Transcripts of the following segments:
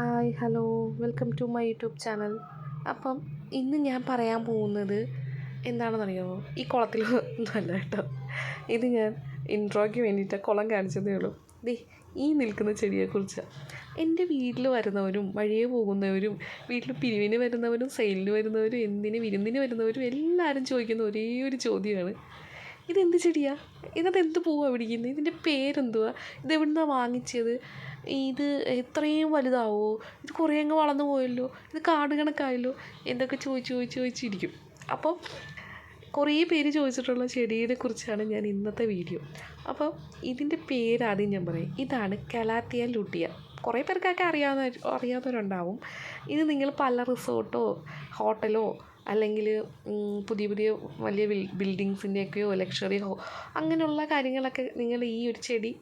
Hi hello. Welcome to my YouTube channel. അപ്പം ഇന്ന് ഞാൻ പറയാൻ പോകുന്നത് എന്താണെന്നറിയാമോ ഈ കുളത്തിൽ ഒന്നുമല്ല കേട്ടോ. ഇത് ഞാൻ ഇൻട്രോയ്ക്ക് വേണ്ടിയിട്ട് കുളം കാണിച്ചതേ ഉള്ളൂ. ദേ ഈ നിൽക്കുന്ന ചെടിയെക്കുറിച്ചാണ് എന്റെ വീട്ടിൽ വരുന്നവരും വഴിയെ പോകുന്നവരും വീട്ടിൽ പിരിവിന് വരുന്നവരും സെയിലിന് വരുന്നവരും എന്തിന് വിരുന്നിന് വരുന്നവരും എല്ലാവരും ചോദിക്കുന്ന ഒരേ ഒരു ചോദ്യമാണ്. ഇതെന്ത് ചെടിയാ? ഇതിനകത്ത് എന്ത് പൂവാണ് പിടിക്കുന്നത് ഇതിന്റെ പേരെന്തുവാ? ഇത് എവിടുന്നാണ് വാങ്ങിച്ചത്? ഇത് ഇത്രയും വലുതാവോ? ഇത് കുറേ അങ്ങ് വളർന്നു പോയല്ലോ? ഇത് കാട് കണക്കായല്ലോ? എന്തൊക്കെ ചോദിച്ച് ചോദിച്ച് ചോദിച്ചിരിക്കും. അപ്പോൾ കുറേ പേര് ചോദിച്ചിട്ടുള്ള ചെടിയെ കുറിച്ചാണ് ഞാൻ ഇന്നത്തെ വീഡിയോ. അപ്പോൾ ഇതിന്റെ പേര് ആദ്യം ഞാൻ പറയും. ഇതാണ് കലാത്തിയ ലുട്ടിയ കുറേ പേർക്കൊക്കെ അറിയാവുന്ന അറിയാത്തവരുണ്ടാവും ഇത് നിങ്ങൾ പല റിസോർട്ടോ ഹോട്ടലോ അല്ലെങ്കിൽ പുതിയ പുതിയ വലിയ ബിൽഡിങ്സിന്റെയൊക്കെയോ ലക്ഷറി ഹോ അങ്ങനെയുള്ള കാര്യങ്ങളൊക്കെ നിങ്ങൾ ഈ ഒരു ചെടി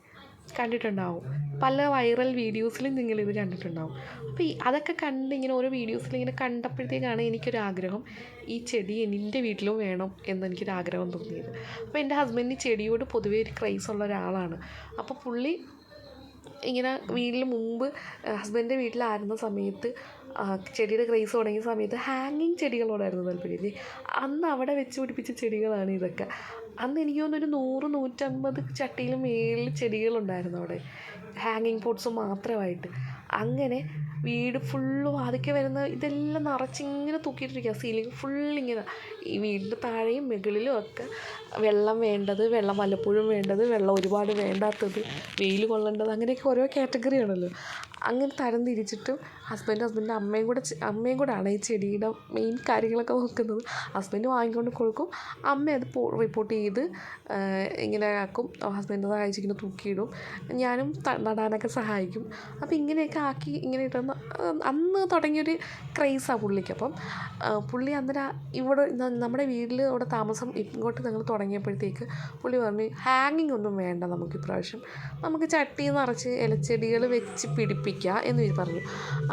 കണ്ടിട്ടുണ്ടാവും. പല വൈറൽ വീഡിയോസിലും നിങ്ങളിത് കണ്ടിട്ടുണ്ടാവും. അപ്പോൾ ഈ അതൊക്കെ കണ്ട് ഇങ്ങനെ ഓരോ വീഡിയോസിൽ ഇങ്ങനെ കണ്ടപ്പോഴത്തേക്കാണ് എനിക്കൊരു ആഗ്രഹം ഈ ചെടി എന്റെ വീട്ടിലും വേണം എന്നെനിക്കൊരു ആഗ്രഹം തോന്നിയത്. അപ്പോൾ എന്റെ ഹസ്ബൻഡിന് ചെടിയോട് പൊതുവേ ഒരു ക്രൈസ് ഉള്ള ഒരാളാണ്. അപ്പോൾ പുള്ളി ഇങ്ങനെ വീട്ടിൽ മുമ്പ് ഹസ്ബൻഡിന്റെ വീട്ടിലായിരുന്ന സമയത്ത് ചെടിയുടെ ക്രൈസ് തുടങ്ങിയ സമയത്ത് ഹാങ്ങിങ് ചെടികളോടായിരുന്നു താല്പര്യം. അന്ന് അവിടെ വെച്ച് പിടിപ്പിച്ച ചെടികളാണ് ഇതൊക്കെ. അന്ന് എനിക്ക് തോന്നുന്നു ഒരു നൂറ് നൂറ്റമ്പത് ചട്ടിയിൽ മേളിൽ ചെടികളുണ്ടായിരുന്നു അവിടെ. ഹാങ്ങിങ് പോട്ട്സ് മാത്രമായിട്ട്. അങ്ങനെ വീട് ഫുള്ള് വാതിക്കെ വരുന്ന ഇതെല്ലാം നിറച്ചിങ്ങനെ തൂക്കിയിട്ടിരിക്കുക സീലിംഗ് ഫുള്ളിങ്ങനെ. ഈ വീടിന്റെ താഴെയും മുകളിലും ഒക്കെ വെള്ളം വേണ്ടത് വെള്ളം വല്ലപ്പോഴും വേണ്ടത് വെള്ളം ഒരുപാട് വേണ്ടാത്തത് വെയിൽ കൊള്ളേണ്ടത് അങ്ങനെയൊക്കെ ഓരോ കാറ്റഗറി ആണല്ലോ. അങ്ങനെ തരം തിരിച്ചിട്ട് ഹസ്ബൻഡ് ഹസ്ബൻഡിന്റെ അമ്മയും കൂടെ അമ്മയും കൂടെയാണ് ഈ ചെടിയുടെ മെയിൻ കാര്യങ്ങളൊക്കെ നോക്കുന്നത്. ഹസ്ബൻഡ് വാങ്ങിക്കൊണ്ട് കൊടുക്കും. അമ്മ അത് റിപ്പോർട്ട് ചെയ്ത് ഇങ്ങനെ ആക്കും. ഹസ്ബൻഡ് സഹായിച്ചിങ്ങനെ തൂക്കിയിടും. ഞാനും നടാനൊക്കെ സഹായിക്കും. അപ്പോൾ ഇങ്ങനെയൊക്കെ ആക്കി ഇങ്ങനെ ഇട്ടുന്ന അന്ന് തുടങ്ങിയൊരു ക്രൈസാണ് പുള്ളിക്ക്. അപ്പം പുള്ളി അന്നേരം ഇവിടെ നമ്മുടെ വീട്ടിൽ ഇവിടെ താമസം ഇങ്ങോട്ട് ഞങ്ങൾ തുടങ്ങിയപ്പോഴത്തേക്ക് പുള്ളി പറഞ്ഞു ഹാങ്ങിങ് ഒന്നും വേണ്ട നമുക്ക് ഇപ്രാവശ്യം. നമുക്ക് ചട്ടി നിറച്ച് ഇലച്ചെടികൾ വെച്ച് പിടിപ്പിക്കാം. എന്ന് പറഞ്ഞു.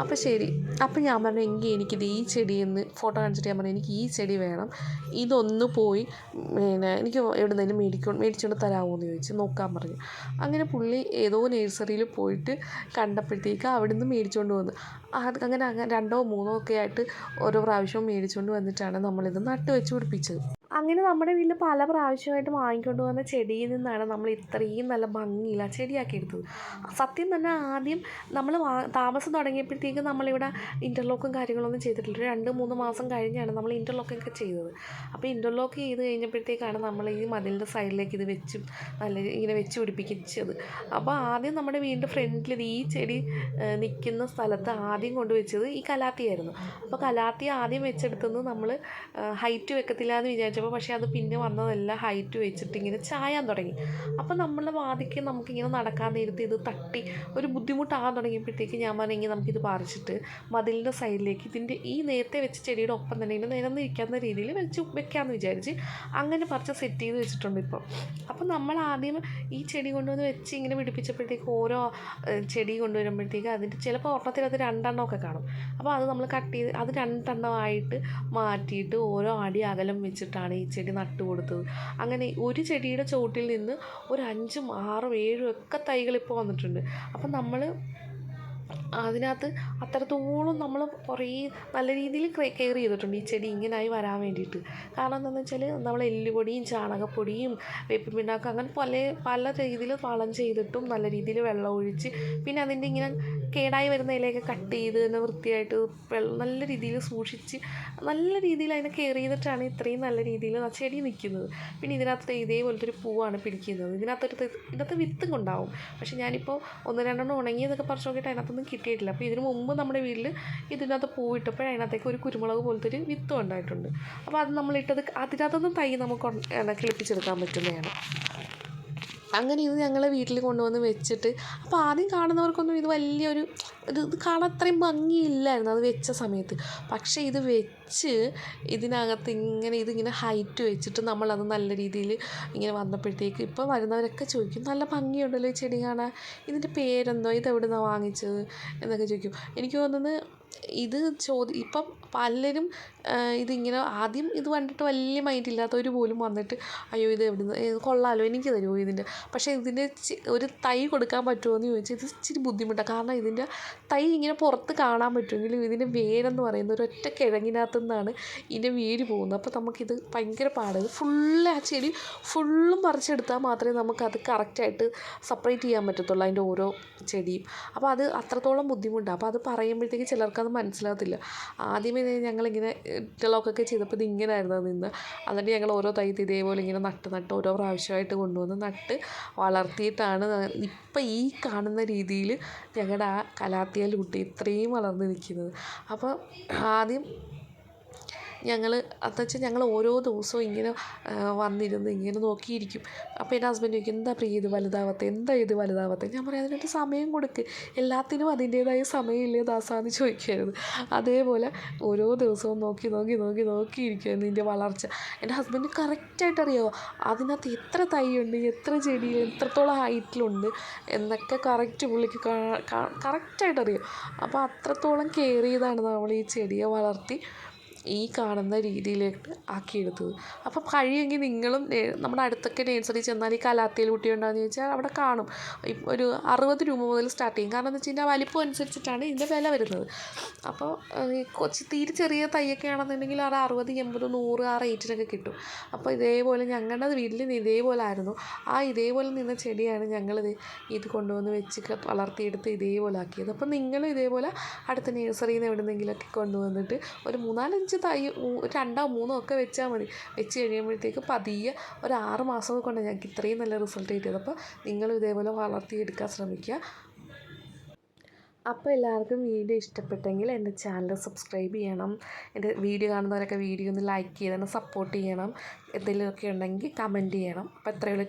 അപ്പോൾ ശരി. അപ്പോൾ ഞാൻ പറഞ്ഞു എങ്കിൽ എനിക്കിത് ഈ ചെടിയെന്ന് ഫോട്ടോ കാണിച്ചിട്ട് ഞാൻ പറഞ്ഞു എനിക്ക് ഈ ചെടി വേണം. ഇതൊന്ന് പോയി പിന്നെ എനിക്ക് എവിടുന്നേലും മേടിക്കോ മേടിച്ചുകൊണ്ട് തരാമോ എന്ന് ചോദിച്ചു നോക്കാൻ പറഞ്ഞു. അങ്ങനെ പുള്ളി ഏതോ നേഴ്സറിയിൽ പോയിട്ട് കണ്ടപ്പോഴത്തേക്ക് അവിടുന്ന് മേടിച്ചുകൊണ്ട് വന്നു. അങ്ങനെ അങ്ങനെ രണ്ടോ മൂന്നോ ഒക്കെ ആയിട്ട് ഓരോ പ്രാവശ്യവും മേടിച്ചുകൊണ്ട് വന്നിട്ടാണ് നമ്മളിത് നട്ട് വെച്ച് പിടിപ്പിച്ചത്. അങ്ങനെ നമ്മുടെ വീട്ടിൽ പല പ്രാവശ്യമായിട്ട് വാങ്ങിക്കൊണ്ട് വന്ന ചെടിയിൽ നിന്നാണ് നമ്മൾ ഇത്രയും നല്ല ഭംഗിയില്ല ചെടിയാക്കി എടുത്തത്. സത്യം തന്നെ ആദ്യം നമ്മൾ താമസം തുടങ്ങിയപ്പോഴത്തേക്ക് നമ്മളിവിടെ ഇന്റർലോക്കും കാര്യങ്ങളൊന്നും ചെയ്തിട്ടില്ല. രണ്ട് മൂന്ന് മാസം കഴിഞ്ഞാണ് നമ്മൾ ഇന്റർലോക്കൊക്കെ ചെയ്തത്. അപ്പോൾ ഇന്റർലോക്ക് ചെയ്ത് കഴിഞ്ഞപ്പോഴത്തേക്കാണ് നമ്മൾ ഈ മതിലിന്റെ സൈഡിലേക്ക് ഇത് വെച്ച് നല്ല ഇങ്ങനെ വെച്ച് പിടിപ്പിച്ചത് അപ്പോൾ ആദ്യം നമ്മുടെ വീടിന്റെ ഫ്രണ്ടിൽ ഈ ചെടി നിൽക്കുന്ന സ്ഥലത്ത് ആദ്യം കൊണ്ടുവച്ചത് ഈ കലാത്തിയായിരുന്നു. അപ്പോൾ കലാത്തി ആദ്യം വെച്ചെടുത്തുനിന്ന് നമ്മൾ ഹൈറ്റ് വെക്കത്തില്ല എന്ന് വിചാരിച്ചപ്പോൾ പക്ഷേ അത് പിന്നെ വന്നതല്ല ഹൈറ്റ് വെച്ചിട്ട് ഇങ്ങനെ ചായാൻ തുടങ്ങി. അപ്പം നമ്മളുടെ വാതിക്ക് നമുക്കിങ്ങനെ നടക്കാൻ നേരത്ത് ഇത് തട്ടി ഒരു ബുദ്ധിമുട്ടാകാൻ തുടങ്ങിയപ്പോഴത്തേക്ക് ഞാൻ പറഞ്ഞെങ്കിൽ നമുക്കിത് പറിച്ചിട്ട് മതിലിന്റെ സൈഡിലേക്ക് ഇതിന്റെ ഈ നേരത്തെ വെച്ച ചെടിയുടെ ഒപ്പം തന്നെ ഇങ്ങനെ നിൽക്കാവുന്ന രീതിയിൽ വെച്ച് വെക്കാമെന്ന് വിചാരിച്ച് അങ്ങനെ പറിച്ച് സെറ്റ് ചെയ്ത് വെച്ചിട്ടുണ്ട് ഇപ്പോൾ അപ്പം നമ്മൾ ആദ്യം ഈ ചെടി കൊണ്ടുവന്ന് വെച്ച് ഇങ്ങനെ പിടിപ്പിച്ചപ്പോഴത്തേക്ക് ഓരോ ചെടി കൊണ്ടുവരുമ്പോഴത്തേക്ക് അതിന്റെ ചിലപ്പോൾ ഒരെണ്ണത്തിൽ അത് രണ്ടെണ്ണമൊക്കെ കാണും. അപ്പോൾ അത് നമ്മൾ കട്ട് ചെയ്ത് അത് രണ്ടെണ്ണമായിട്ട് മാറ്റിയിട്ട് ഓരോ അടി അകലം വെച്ചിട്ടാണ് ഈ ചെടി നട്ടു കൊടുത്തത്. അങ്ങനെ ഒരു ചെടിയുടെ ചുവട്ടിൽ നിന്ന് ഒരു അഞ്ചും ആറും ഏഴും ഒക്കെ തൈകൾ ഇപ്പോൾ വന്നിട്ടുണ്ട്. അപ്പം നമ്മൾ അതിനകത്ത് അത്രത്തോളം നമ്മൾ കുറേ നല്ല രീതിയിൽ കെയർ ചെയ്തിട്ടുണ്ട് ഈ ചെടി ഇങ്ങനായി വരാൻ വേണ്ടിയിട്ട്. കാരണം എന്താണെന്ന് വെച്ചാൽ നമ്മൾ എല്ലുപൊടിയും ചാണകപ്പൊടിയും വേപ്പിൻ പിണ്ണാക്കും അങ്ങനെ പല പല രീതിയിൽ വളം ചെയ്തിട്ടും നല്ല രീതിയിൽ വെള്ളം ഒഴിച്ച് പിന്നെ അതിന്റെ ഇങ്ങനെ കേടായി വരുന്ന ഇലയൊക്കെ കട്ട് ചെയ്ത് തന്നെ വൃത്തിയായിട്ട് നല്ല രീതിയിൽ സൂക്ഷിച്ച് നല്ല രീതിയിൽ അതിനെ കെയർ ചെയ്തിട്ടാണ് ഇത്രയും നല്ല രീതിയിൽ ആ ചെടി നിൽക്കുന്നത് പിന്നെ ഇതിനകത്ത് ഇതേപോലത്തെ ഒരു പൂവാണ് പിടിക്കുന്നത്. ഇതിനകത്തൊരു ഇതിനകത്ത് വിത്തും ഉണ്ടാവും പക്ഷേ ഞാനിപ്പോൾ ഒന്ന് രണ്ടെണ്ണം ഉണങ്ങിയതൊക്കെ പറിച്ചു നോക്കിയിട്ട് അതിനകത്തൊന്നും കിട്ടിയിട്ടില്ല അപ്പോൾ ഇതിനു മുമ്പ് നമ്മുടെ വീട്ടിൽ ഇതിനകത്ത് പൂവിട്ടപ്പോൾ അതിനകത്തേക്ക് ഒരു കുരുമുളക് പോലത്തെ ഒരു വിത്തും ഉണ്ടായിട്ടുണ്ട്. അപ്പോൾ അത് നമ്മളിട്ടത് അതിനകത്തൊന്നും തൈ നമുക്ക് കിളിപ്പിച്ചെടുക്കാൻ പറ്റുന്നതാണ്. അങ്ങനെ ഇത് ഞങ്ങൾ വീട്ടിൽ കൊണ്ടുവന്ന് വെച്ചിട്ട് അപ്പോൾ ആദ്യം കാണുന്നവർക്കൊന്നും ഇത് വലിയൊരു ഇത് ഇത് കാണാൻ അത്രയും ഭംഗിയില്ലായിരുന്നു അത് വെച്ച സമയത്ത്. പക്ഷേ ഇത് വെച്ച് ഇതിനകത്ത് ഇങ്ങനെ ഇതിങ്ങനെ ഹൈറ്റ് വെച്ചിട്ട് നമ്മളത് നല്ല രീതിയിൽ ഇങ്ങനെ വന്നപ്പോഴത്തേക്ക് ഇപ്പോൾ വരുന്നവരൊക്കെ ചോദിക്കും നല്ല ഭംഗിയുണ്ടല്ലോ ഈ ചെടി കാണാൻ. ഇതിന്റെ പേരെന്തോ? ഇത് എവിടെ നിന്നാണ് വാങ്ങിച്ചത്? എന്നൊക്കെ ചോദിക്കും. എനിക്ക് തോന്നുന്നത് ഇത് ചോദി ഇപ്പം പലരും ഇതിങ്ങനെ ആദ്യം ഇത് കണ്ടിട്ട് വലിയ മൈൻഡ് ഇല്ലാത്തവർ പോലും വന്നിട്ട് അയ്യോ ഇത് എവിടുന്ന്? കൊള്ളാമല്ലോ എനിക്ക് തരുമോ ഇതിന്റെ? പക്ഷേ ഇതിന്റെ ഒരു തൈ കൊടുക്കാൻ പറ്റുമോ എന്ന് ചോദിച്ചാൽ ഇത് ഇച്ചിരി ബുദ്ധിമുട്ടാണ് കാരണം ഇതിന്റെ തൈ ഇങ്ങനെ പുറത്ത് കാണാൻ പറ്റുമെങ്കിലും ഇതിന്റെ വേരെന്ന് പറയുന്ന ഒരു ഒറ്റ കിഴങ്ങിനകത്തു നിന്നാണ് ഇതിന്റെ വേര് പോകുന്നത്. അപ്പോൾ നമുക്കിത് ഭയങ്കര പാടാണ് ഇത് ഫുള്ള് ആ ചെടി ഫുള്ളും പറിച്ചെടുത്താൽ മാത്രമേ നമുക്കത് കറക്റ്റായിട്ട് സെപ്പറേറ്റ് ചെയ്യാൻ പറ്റത്തുള്ളൂ അതിന്റെ ഓരോ ചെടിയും. അപ്പോൾ അത് അത്രത്തോളം ബുദ്ധിമുട്ടാണ് അപ്പോൾ അത് പറയുമ്പോഴത്തേക്ക് ചിലർക്കത് മനസ്സിലാകത്തില്ല. ആദ്യമേ ഞങ്ങളിങ്ങനെ ഇട്ടലോക്കൊക്കെ ചെയ്തപ്പോൾ ഇത് ഇങ്ങനെയായിരുന്നു നിന്ന്. എന്നിട്ട് ഞങ്ങൾ ഓരോ തൈ ഇതേപോലെ ഇങ്ങനെ നട്ട് നട്ട് ഓരോ പ്രാവശ്യമായിട്ട് കൊണ്ടുവന്ന് നട്ട് വളർത്തിയിട്ടാണ് ഇപ്പം ഈ കാണുന്ന രീതിയിൽ ഞങ്ങളുടെ ആ കലാത്തിയാൽ കുട്ടി ഇത്രയും വളർന്ന് നിൽക്കുന്നത്. അപ്പോൾ ആദ്യം ഞങ്ങൾ അതെന്ന് വെച്ചാൽ ഞങ്ങൾ ഓരോ ദിവസവും ഇങ്ങനെ വന്നിരുന്ന് ഇങ്ങനെ നോക്കിയിരിക്കും. അപ്പോൾ എന്റെ ഹസ്ബൻഡ് ചോദിക്കും എന്താ പ്രിയ ഇത് വലുതാവാത്ത? എന്താ ഇത് വലുതാവാത്ത? ഞാൻ പറയാം അതിനൊരു സമയം കൊടുക്ക്. എല്ലാത്തിനും അതിന്റേതായ സമയമില്ലേ ദാസാന്ന് ചോദിക്കരുത് അതേപോലെ ഓരോ ദിവസവും നോക്കി നോക്കി നോക്കി നോക്കിയിരിക്കുമായിരുന്നു ഇതിന്റെ വളർച്ച. എന്റെ ഹസ്ബൻഡ് കറക്റ്റായിട്ട് അറിയാമോ അതിനകത്ത് എത്ര തൈയുണ്ട് എത്ര ചെടി എത്രത്തോളം ഹൈറ്റിലുണ്ട് എന്നൊക്കെ കറക്റ്റ് പുള്ളിക്ക് കറക്റ്റായിട്ട് അറിയാം. അപ്പോൾ അത്രത്തോളം കെയർ ചെയ്താണ് നമ്മൾ ഈ ചെടിയെ വളർത്തി. ഈ കാണുന്ന രീതിയിലേക്ക് ആക്കിയെടുത്തത്. അപ്പം കഴിയുമെങ്കിൽ നിങ്ങളും നമ്മുടെ അടുത്തൊക്കെ നേഴ്സറി ചെന്നാൽ ഈ കലാത്തിയിൽ കുട്ടി ഉണ്ടോയെന്ന് ചോദിച്ചാൽ അവിടെ കാണും. ഒരു അറുപത് രൂപ മുതൽ സ്റ്റാർട്ട് ചെയ്യും. കാരണം എന്ന് വെച്ച് കഴിഞ്ഞാൽ വലിപ്പം അനുസരിച്ചിട്ടാണ് ഇതിന്റെ വില വരുന്നത്. അപ്പോൾ ഈ കൊച്ചു തീരെ ചെറിയ തൈയൊക്കെ ആണെന്നുണ്ടെങ്കിൽ അത് അറുപത് എൺപത് നൂറ് ആ റേറ്റിനൊക്കെ കിട്ടും. അപ്പോൾ ഇതേപോലെ ഞങ്ങളുടെ വീട്ടിൽ ഇതേപോലെ ആയിരുന്നു. ആ ഇതേപോലെ നിന്ന ചെടിയാണ് ഞങ്ങളിത് ഇത് കൊണ്ടുവന്ന് വെച്ച് വളർത്തിയെടുത്ത് ഇതേപോലെ ആക്കിയത്. അപ്പോൾ നിങ്ങളും ഇതേപോലെ അടുത്ത നേഴ്സറിയിൽ നിന്ന് എവിടെ നിന്നെങ്കിലൊക്കെ കൊണ്ടുവന്നിട്ട് ഒരു മൂന്നാലഞ്ച് തൈ രണ്ടോ മൂന്നോ ഒക്കെ വെച്ചാൽ മതി. വെച്ച് കഴിയുമ്പോഴത്തേക്ക് പതിയെ ഒരു ആറ് മാസം കൊണ്ട് ഞങ്ങൾക്ക് ഇത്രയും നല്ല റിസൾട്ട് കിട്ടിയത്. അപ്പോൾ നിങ്ങളും ഇതേപോലെ വളർത്തിയെടുക്കാൻ ശ്രമിക്കുക. അപ്പോൾ എല്ലാവർക്കും വീഡിയോ ഇഷ്ടപ്പെട്ടെങ്കിൽ എന്റെ ചാനൽ സബ്സ്ക്രൈബ് ചെയ്യണം. എന്റെ വീഡിയോ കാണുന്നവരൊക്കെ വീഡിയോ ഒന്ന് ലൈക്ക് ചെയ്ത് സപ്പോർട്ട് ചെയ്യണം. എന്തെങ്കിലുമൊക്കെ ഉണ്ടെങ്കിൽ കമന്റ് ചെയ്യണം. അപ്പോൾ എത്രയുള്ളൂ